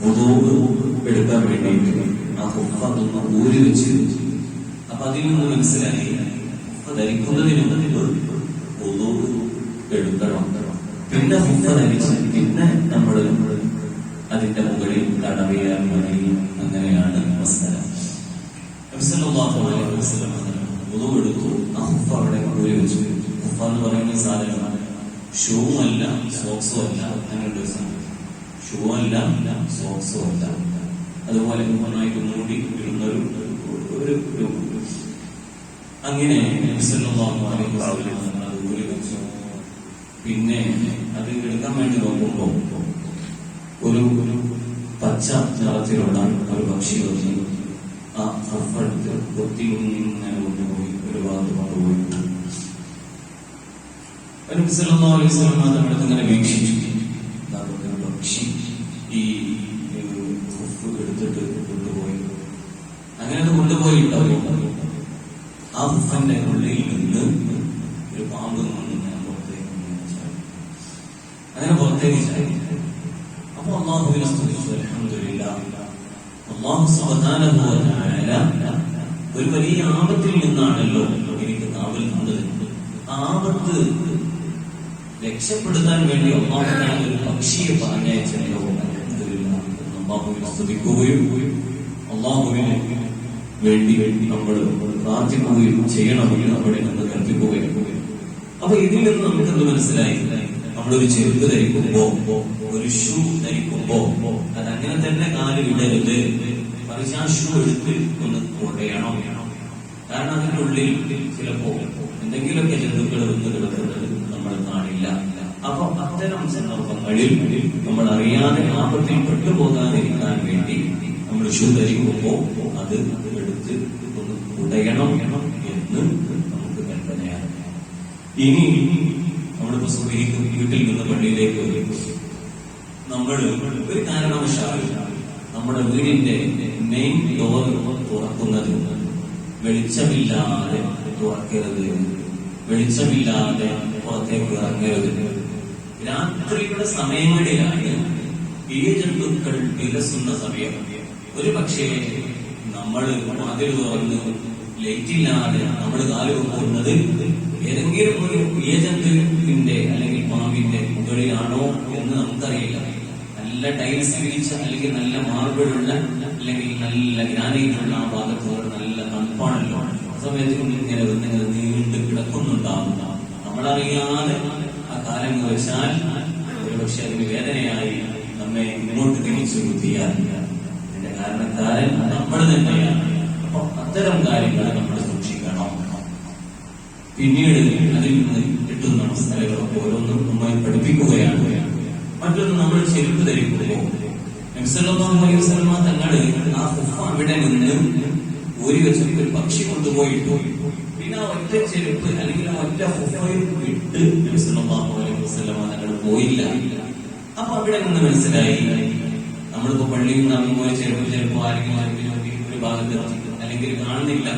വുദൂഹ് എടുക്കാൻ വേണ്ടിയിട്ട് ആ ഹുഫ ഒന്ന് ഊരി വെച്ച് അപ്പൊ അതിൽ നിന്ന് മനസ്സിലായി ധരിക്കുന്നതിന് മുമ്പ് വുദൂഹ് എടുക്കണം. പിന്നെ ഹുഫ ധരിച്ച് പിന്നെ നമ്മൾ അതിന്റെ മുകളിൽ തടവിയാൽ മതി അങ്ങനെയാണ് വസല്ലം വുദൂ എടുത്തു ആ ഹുഫ അവിടെ ഊരി വെച്ചു. ഹുഫ എന്ന് പറയുന്ന സാധനമാണ് ഷൂ അല്ല സോക്സും അല്ല അങ്ങനെയുള്ള ഒരു സാധനം ഷൂ അല്ല അല്ല അതുപോലെ നന്നായിട്ട് മൂടി ഇടുന്നൊരു ഒരു ഒരു അങ്ങനെ പിന്നെ അത് എടുക്കാൻ വേണ്ടി നോക്കുമ്പോൾ ഒരു ഒരു പച്ച നിറത്തിലുള്ള ഒരു പക്ഷി വന്നു. ആ അപ്പടുത്ത് കൊത്തി ഇങ്ങനെ കൊണ്ടുപോയി. ഒരു ഭാഗത്ത് കൊണ്ടുപോയി ഒരു സല്ലല്ലാഹു അലൈഹി വസല്ലം നമ്മുടെ ഇങ്ങനെ വീക്ഷിച്ചു അതൊക്കെ ഒരു പക്ഷി ഈ ഒരു ഉഫ് എടുത്തിട്ട് കൊണ്ടുപോയി അങ്ങനെ അത് കൊണ്ടുപോയിട്ടുണ്ടാവും ആ ഉഫന്റെ ഉള്ളിൽ നിന്ന് ഒരു പാമ്പ് വന്ന് ഇങ്ങനെ പുറത്തേക്ക് ഇങ്ങനെ ചാടി. അങ്ങനെ പുറത്തേക്ക് ചാടി അപ്പൊ അള്ളാഹുവിനെ സ്തുതിച്ചു അൽഹംദുലില്ലാഹ് അള്ളാഹു തആല ഒരു വലിയ ആപത്തിൽ നിന്നാണല്ലോ എനിക്ക് കാവൽ നിന്നത് ആപത്ത് രക്ഷപ്പെടുത്താൻ വേണ്ടി അള്ളാഹു ഒരു പക്ഷിയെ പറഞ്ഞയച്ചല്ലോ. അള്ളാഹുവിനെ സ്തുതിക്കുകയും അള്ളാഹുവിനെ വേണ്ടി നമ്മൾ പ്രാർത്ഥിക്കുകയും ചെയ്യണമെന്ന് അവിടെ നമ്മൾ കൽപ്പിക്കുകയും. അപ്പൊ ഇതിൽ നിന്ന് നമുക്ക് എന്ത് മനസ്സിലായി? നമ്മളൊരു ചെരുപ്പ് ധരിക്കുമ്പോ ഒരു ഷൂ ധരിക്കുമ്പോ അത് അങ്ങനെ തന്നെ കാൽ വിടരുത്. മറിച്ച് ആ ഷൂ എടുത്ത് ഒന്ന് കൊടയണം കാരണം അതിന്റെ ഉള്ളിൽ ചിലപ്പോ എന്തെങ്കിലുമൊക്കെ ജന്തുക്കൾ വന്ന് കിടക്കുന്നത് നമ്മൾ കാണില്ല. അപ്പൊ അത്തരം സന്ദർഭങ്ങളിൽ നമ്മൾ അറിയാതെ ആപത്തിൽ പെട്ടുപോകാതിരിക്കാൻ വേണ്ടി നമ്മൾ ഷൂ ധരിക്കുമ്പോ അത് എടുത്ത് ഒന്ന് ഉടയണം എന്ന് നമുക്ക് കൽപ്പനയാണ് ഇനി നമ്മളിപ്പോ സുബഹിക്ക് വീട്ടിൽ നിന്ന് പള്ളിയിലേക്ക് വരും. നമ്മൾ ഒരു കാരണവശാലും നമ്മുടെ വീടിന്റെ മെയിൻ ഡോർ തുറക്കുന്നത് വെളിച്ചമില്ലാതെ തുറക്കരുത്. വെളിച്ചമില്ലാതെ പുറത്തേക്ക് ഇറങ്ങരുത്. രാത്രിയുടെ സമയങ്ങളിലാണ് ഈ വികസുന്ന സമയം. ഒരു പക്ഷേ നമ്മൾ അതിൽ തുറന്ന് ലൈറ്റില്ലാതെ നമ്മൾ കാൽ ഏതെങ്കിലും ഒരു ഏജന്റിന്റെ അല്ലെങ്കിൽ പാമ്പിന്റെ മുകളിലാണോ എന്ന് നമുക്കറിയില്ല. നല്ല ടൈൽസ് വിരിച്ച അല്ലെങ്കിൽ നല്ല മാർബിളുള്ള അല്ലെങ്കിൽ നല്ല ഗ്രാനൈറ്റുള്ള ആ ഭാഗത്ത് നല്ല തണുപ്പാണല്ലോ. ആ സമയത്ത് ഇങ്ങനെ ഇങ്ങനെ നീണ്ട് കിടക്കുന്നുണ്ടാവും നമ്മളറിയാതെ ആ കാലം വെച്ചാൽ ഒരുപക്ഷെ അതിന് വേദനയായി നമ്മെ മുന്നോട്ട് തിരിച്ചു ബുദ്ധിയാൽ അതിന്റെ കാരണക്കാരൻ നമ്മൾ തന്നെയാണ്. അപ്പൊ അത്തരം കാര്യങ്ങൾ നമ്മൾ പിന്നീട് അതിൽ നിന്ന് കിട്ടുന്ന അവസ്ഥകളൊക്കെ ഓരോന്നും നമ്മെ പഠിപ്പിക്കുകയാണ്. മറ്റൊന്ന് നമ്മൾ ചെരുപ്പ് ധരിക്കുമ്പോൾ. വസല്ലമ തങ്ങൾ ആ ഹുഫ അവിടെ നിന്ന് ഒരു പക്ഷി കൊണ്ടുപോയിട്ടു. പിന്നെ ആ ഒറ്റ ചെരുപ്പ് അല്ലെങ്കിൽ ആ ഒറ്റ ഹുഫയും ഇട്ട് അലൈഹി തങ്ങൾ പോയില്ല. അപ്പൊ അവിടെ നിന്ന് മനസ്സിലായി നമ്മളിപ്പോ പള്ളിയിൽ നിന്ന് ഇറങ്ങുമ്പോൾ ചെരുപ്പ് ചെരുപ്പ് ആരെങ്കിലും ആരെങ്കിലും ഒരു ഭാഗത്ത് അല്ലെങ്കിൽ കാണുന്നില്ല.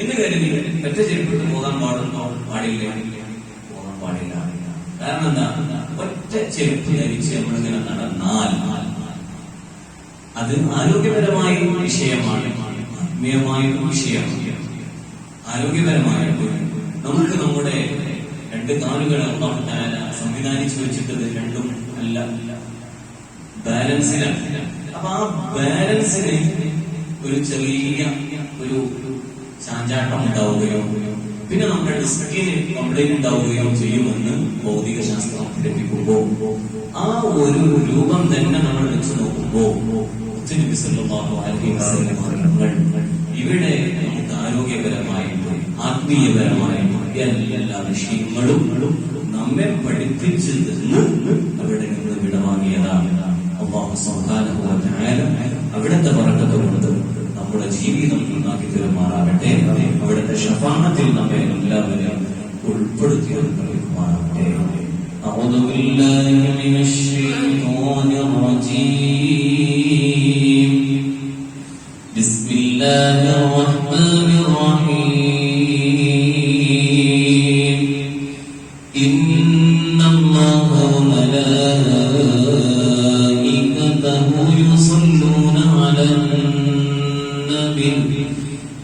എന്ന് കരുതി ഒറ്റ ചെരുപ്പിട്ട് പോകാൻ പാടുന്നോ പാടില്ല. പോകാൻ പാടില്ല. കാരണം എന്താ? ഒറ്റ ചെരുപ്പ് ധരിച്ച് നമ്മളിങ്ങനെ നടന്നാൽ അത് ആരോഗ്യപരമായ വിഷയമാണ്. ആത്മീയമായ വിഷയമാണ്. ആരോഗ്യപരമായ നമുക്ക് നമ്മുടെ രണ്ട് കാലുകൾ അള്ളാഹു തആല സംവിധാനിച്ചു വെച്ചിട്ടത് രണ്ടും അല്ല. ബാലൻസിലാണ്. അപ്പൊ ആ ബാലൻസിന് ഒരു ചെറിയ ഒരു ചാഞ്ചാട്ടം ഉണ്ടാവുകയോ പിന്നെ നമ്മുടെ ഡിസ്കിന് കംപ്ലൈന്റ് ഉണ്ടാവുകയോ ചെയ്യുമെന്ന് ഭൗതിക ശാസ്ത്രം പഠിപ്പിക്കുമ്പോ ആ ഒരു രൂപം തന്നെ നമ്മൾ വെച്ച് നോക്കുമ്പോ ഇവിടെ നമുക്ക് ആരോഗ്യപരമായിട്ടും ആത്മീയപരമായിട്ടും എല്ലാ വിഷയങ്ങളും നമ്മെ പഠിപ്പിച്ചു തന്ന് അവിടെ നിന്ന് വിടവാങ്ങിയതാണ്. അള്ളാഹു അവിടുത്തെ ബറക്കത്ത് കൊണ്ട് നമ്മുടെ ജീവിതം നന്നാക്കി തരുമാറാകട്ടെ അവിടുത്തെ ഷഫാനത്തിൽ നമ്മെ എല്ലാവരെയും ഉൾപ്പെടുത്തി നൽകുമാറാകട്ടെ أعوذ بالله من الشيطان الرجيم بسم الله الرحمن الرحيم إن الله وملائكته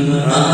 دائما